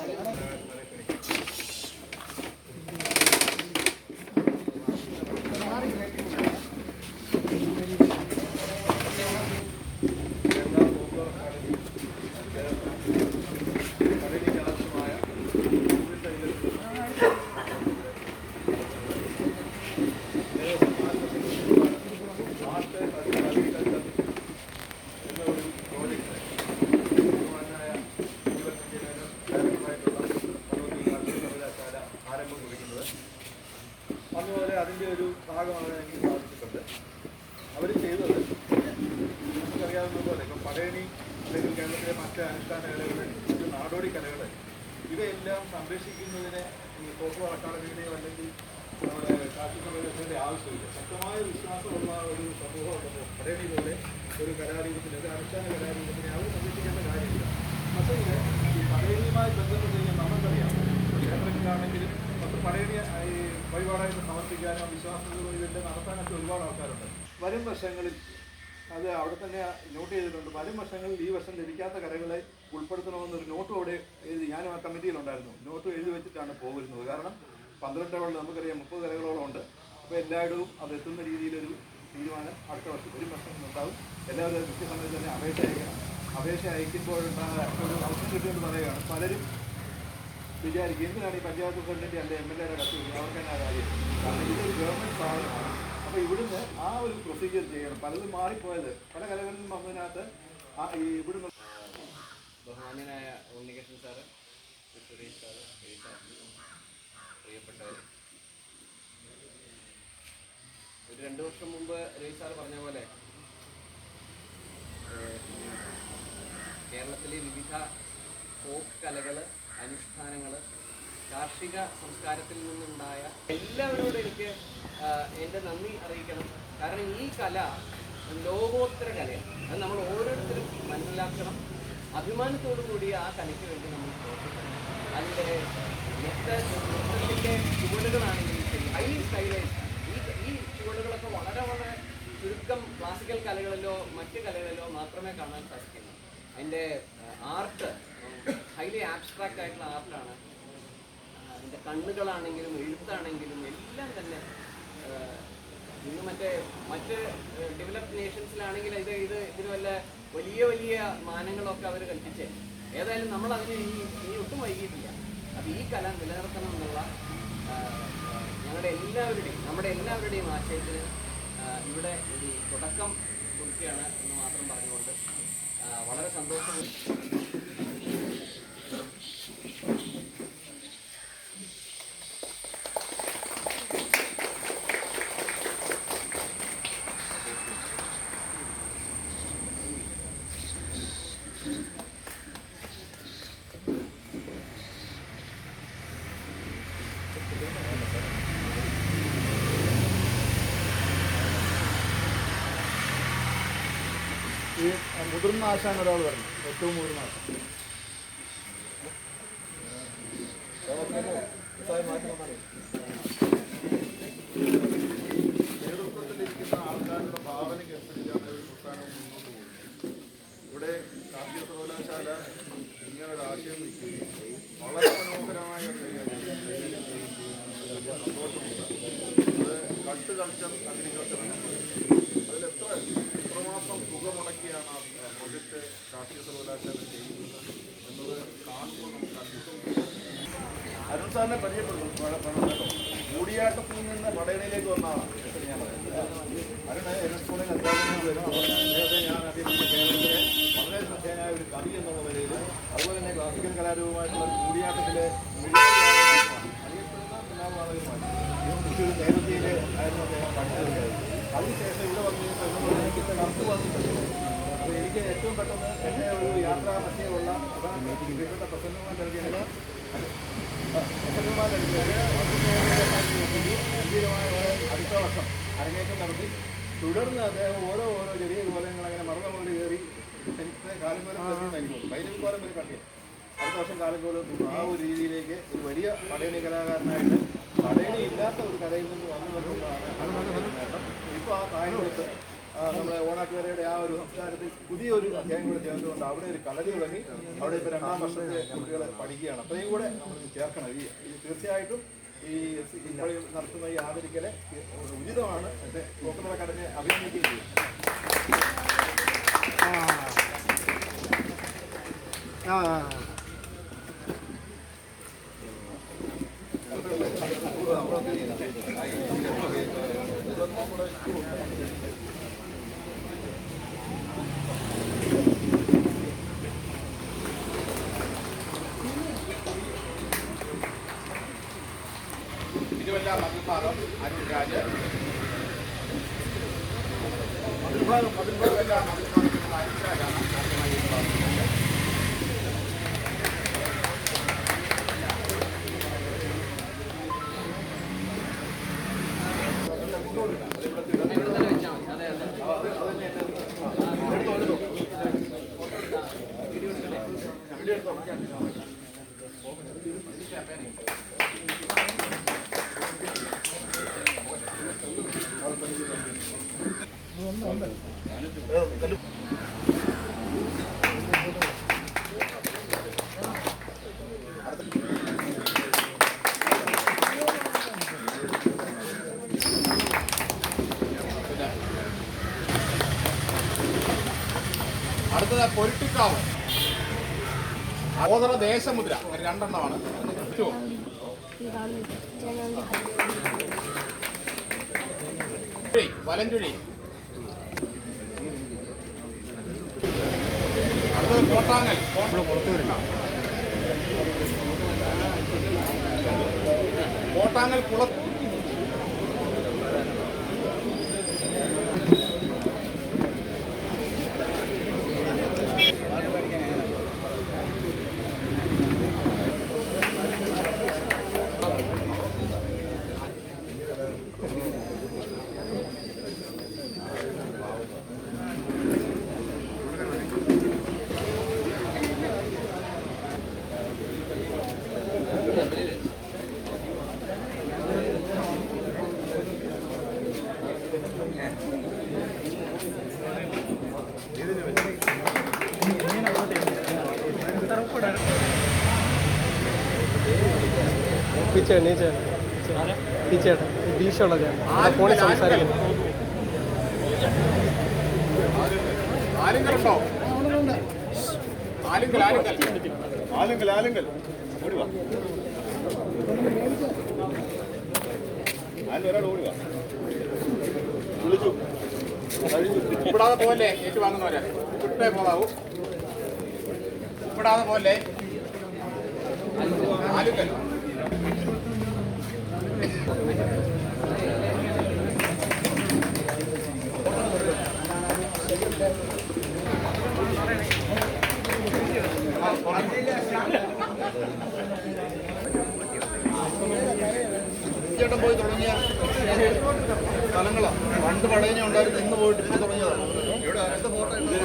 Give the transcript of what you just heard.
ഓരോ പടയണി അല്ലെങ്കിൽ കേരളത്തിലെ മറ്റ് അനുഷ്ഠാന കലകൾ നാടോടി കലകൾ ഇവയെല്ലാം സംരക്ഷിക്കുന്നതിന് ഈ ഫോട്ടോ അക്കാദമിയുടെയോ അല്ലെങ്കിൽ നമ്മുടെ കാർഷിക പ്രദേശത്തിന്റെ ആവശ്യമില്ല. ശക്തമായ വിശ്വാസമുള്ള ഒരു സമൂഹം ഉണ്ടപ്പോൾ പോലെ ഒരു കലാരൂപത്തിന് ഒരു അനുഷ്ഠാന കലാരൂപത്തിനെ അവർ സംരക്ഷിക്കേണ്ട കാര്യമില്ല. ഇത് ഈ പടയണിയുമായി ബന്ധപ്പെട്ട് കഴിഞ്ഞാൽ നമുക്കറിയാം ക്ഷേത്രത്തിലാണെങ്കിലും മറ്റ് പടയണി വഴിപാടായിട്ട് സമർപ്പിക്കാനോ വിശ്വാസങ്ങളോ ഇതെല്ലാം നടത്താനൊക്കെ ഒരുപാട് ആൾക്കാരുണ്ട്. വരും വർഷങ്ങളിൽ അത് അവിടെ തന്നെ നോട്ട് ചെയ്തിട്ടുണ്ട്. വരും വർഷങ്ങളിൽ ഈ വർഷം ലഭിക്കാത്ത കരകളെ ഉൾപ്പെടുത്തണമെന്നൊരു നോട്ടും അവിടെ എഴുതി ഞാനും ആ കമ്മിറ്റിയിലുണ്ടായിരുന്നു നോട്ടും എഴുതി വെച്ചിട്ടാണ് പോകുന്നത്. കാരണം പന്ത്രണ്ടോളം നമുക്കറിയാം മുപ്പത് കരകളോളം ഉണ്ട്. അപ്പോൾ എല്ലായിടവും അത് എത്തുന്ന രീതിയിലൊരു തീരുമാനം അടുത്ത വർഷം ഒരു വർഷം ഉണ്ടാവും. എല്ലാവരും കൃത്യസമയത്ത് തന്നെ അപേക്ഷ അയക്കണം. അപേക്ഷ അയക്കുമ്പോഴുണ്ടായ ഒരു അവസരം കിട്ടുമെന്ന് പറയുകയാണ്. പലരും വിചാരിക്കും എന്തിനാണ് ഈ പഞ്ചായത്ത് പ്രസിഡന്റ് അല്ലെ എം എൽ എയുടെ കത്ത്? അവർക്ക് കാര്യം കാരണം ഇതൊരു ഗവൺമെന്റ് സ്ഥാപനമാണ്. അപ്പോൾ ഇവിടുന്ന് ആ ഒരു പ്രൊസീജിയർ ചെയ്യണം. പലതും മാറിപ്പോയത്. പല കലകളിലും വന്നതിനകത്ത് ആ ഈ ഇവിടുന്ന് ബഹുമാന്യനായ ഉണ്ണികൃഷ്ണൻ സാറ് സുരേഷ് സാറ് പ്രിയപ്പെട്ടവർ. ഒരു രണ്ട് വർഷം മുമ്പ് രവി സാർ പറഞ്ഞ പോലെ കേരളത്തിലെ വിവിധ ഫോക്ക് കലകൾ അനുഷ്ഠാനങ്ങൾ കാർഷിക സംസ്കാരത്തിൽ നിന്നുണ്ടായ എല്ലാവരോടും എനിക്ക് എന്റെ നന്ദി അറിയിക്കണം. കാരണം ഈ കല ലോകോത്തര കലയാണ്. അത് നമ്മൾ ഓരോരുത്തരും മനസ്സിലാക്കണം. അഭിമാനത്തോടു കൂടി ആ കലയ്ക്ക് വേണ്ടി നമ്മൾ അതിന്റെ നൃത്ത നൃത്തത്തിന്റെ ചുവടുകളാണെങ്കിലും ശരി ഹൈ സ്റ്റൈലൈസ് ഈ ഈ ചുവടുകളൊക്കെ വളരെ വളരെ ചുരുക്കം ക്ലാസിക്കൽ കലകളിലോ മറ്റ് കലകളിലോ മാത്രമേ കാണാൻ സാധിക്കുന്നു അതിന്റെ ആർട്ട് ഹൈലി ആബ്സ്ട്രാക്റ്റ് ആയിട്ടുള്ള ആർട്ടാണ് കണ്ണുകളാണെങ്കിലും എഴുത്താണെങ്കിലും എല്ലാം തന്നെ ഇന്ന് മറ്റേ മറ്റ് ഡെവലപ്ഡ് നേഷൻസിലാണെങ്കിൽ ഇത് ഇത് ഇതിന് വല്ല വലിയ വലിയ മാനങ്ങളൊക്കെ അവർ കൽപ്പിച്ചേ. ഏതായാലും നമ്മൾ അതിന് ഇനി ഇനി ഒട്ടും വൈകിയിട്ടില്ല. അപ്പോൾ ഈ കല നിലനിർത്തണം എന്നുള്ള ഞങ്ങളുടെ എല്ലാവരുടെയും നമ്മുടെ എല്ലാവരുടെയും ആശയത്തിന് ഇവിടെ ഒരു തുടക്കം കുറിക്കുകയാണ് എന്ന് മാത്രം പറഞ്ഞുകൊണ്ട് വളരെ സന്തോഷം. ഈ മുതിർന്ന ആശാന്ന് ഒരാൾ പറഞ്ഞു ഏറ്റവും മുതിർന്ന ആശ നേതൃത്വത്തിലിരിക്കുന്ന ആൾക്കാരുടെ ഭാവനയ്ക്ക് അനുസരിച്ചാണ് ഒരു മുന്നോട്ട് ഇവിടെ കാർഷിക സർവകലാശാല ഇങ്ങനൊരു ആശയം വളരെ മനോഹരമായ കൾട്ട് കൾച്ചർ അഗ്രികൾച്ചർ അരുൺ സാറിനെ പരിചയപ്പെടുന്നു. കൂടിയാട്ടത്തിൽ നിന്ന് പടയണയിലേക്ക് വന്ന ഞാൻ പറയാം. അരുൺ സ്കൂളിൽ അധ്യാപനം വരും അപ്പോൾ ഞാൻ കേരളത്തിലെ വളരെ ശ്രദ്ധേയനായ ഒരു കവി എന്നുള്ള നിലയിൽ അതുപോലെ തന്നെ ക്ലാസിക്കൽ കലാരൂപമായിട്ടുള്ള കൂടിയാട്ടത്തിലെ അറിയപ്പെടുന്ന കലാപാതകമാണ് തൃശ്ശൂർ ആയിരുന്നു അദ്ദേഹം പഠിച്ചത്. അതിനുശേഷം ഇവിടെ വന്നു കത്ത് വന്നിട്ടുണ്ട് അപ്പോൾ എനിക്ക് ഏറ്റവും പെട്ടെന്ന് എന്റെ ഒരു യാത്രാ മധ്യമുള്ള പ്രിയപ്പെട്ട പ്രസന്നകുമാർ നൽകിയത് പ്രസന്നകുമാർ നൽകിയത് ഗംഭീരമായ അടുത്ത വർഷം അരങ്ങേറ്റം നടത്തി തുടർന്ന് അദ്ദേഹം ഓരോ ഓരോ ചെറിയ കോലങ്ങൾ അങ്ങനെ മറന്നുകൊണ്ട് കയറി എനിക്ക് കാലംകോലം കയറി വൈദ്യുതി കോലം വരെ കണ്ടു അടുത്ത വർഷം കാലംകോലം ആ ഒരു രീതിയിലേക്ക് ഒരു വലിയ പടയണി കലാകാരനായിട്ട് പടയണി ഇല്ലാത്ത ഒരു കലയിൽ നിന്ന് വന്നു വരുന്നതാണ് ഇപ്പോൾ ആ കായംകുളത്ത് നമ്മുടെ ഓണാട്ടുകരയുടെ ആ ഒരു സംസ്കാരത്തിൽ പുതിയൊരു അധ്യായം കൂടെ ചേർന്നുകൊണ്ട് അവിടെ ഒരു കളരി തുടങ്ങി അവിടെ ഇപ്പോൾ രണ്ടാം വർഷത്തെ കുട്ടികൾ പഠിക്കുകയാണ്. അത്രയും കൂടെ നമ്മൾ ചേർക്കണം. ഈ തീർച്ചയായിട്ടും ഈ ഇപ്പോൾ നടത്തുന്ന ഈ ആദരിക്കലെ ഉചിതമാണ് എന്റെ പോക്കുതറ കടനെ അഭിനന്ദിക്കുകയും ചെയ്യും. തിരുവല്ല അടുത്തത് പൊരുട്ടിക്കാവ്. സഹോദര ദേശമുദ്ര. രണ്ടെണ്ണമാണ്. പറ്റുമോ? ചുഴി, വലഞ്ചുഴി അടുത്തത് കോട്ടാങ്ങൽ. കോട്ടാങ്ങൽ കുള പീച്ചേ നീച്ചേ പീച്ചേട്ടാ ഡീഷുള്ള ഞാൻ. ഫോണിൽ സംസാരിക്കുന്നു. ആലിങ്കൽ ആലിങ്കൽ ആലുങ്കൽ ആലുങ്കൽ ഓടി വാ. ആലും ഒരാൾ ഓടി വാ. ഉപ്പിടാതെ പോലെ ഏറ്റുവാങ്ങുന്നവരെ ഇട്ടേ പോകാവൂ. ഇവിടാതെ പോലെ ആലുങ്കൽ പണ്ട് പടയനെ ഉണ്ടായിരുന്നു ഇന്ന് പോയിട്ട് ഇന്ന് തുടങ്ങിയതാണ്. ഇവിടെ അടുത്ത ഫോട്ടോ ഇവിടെ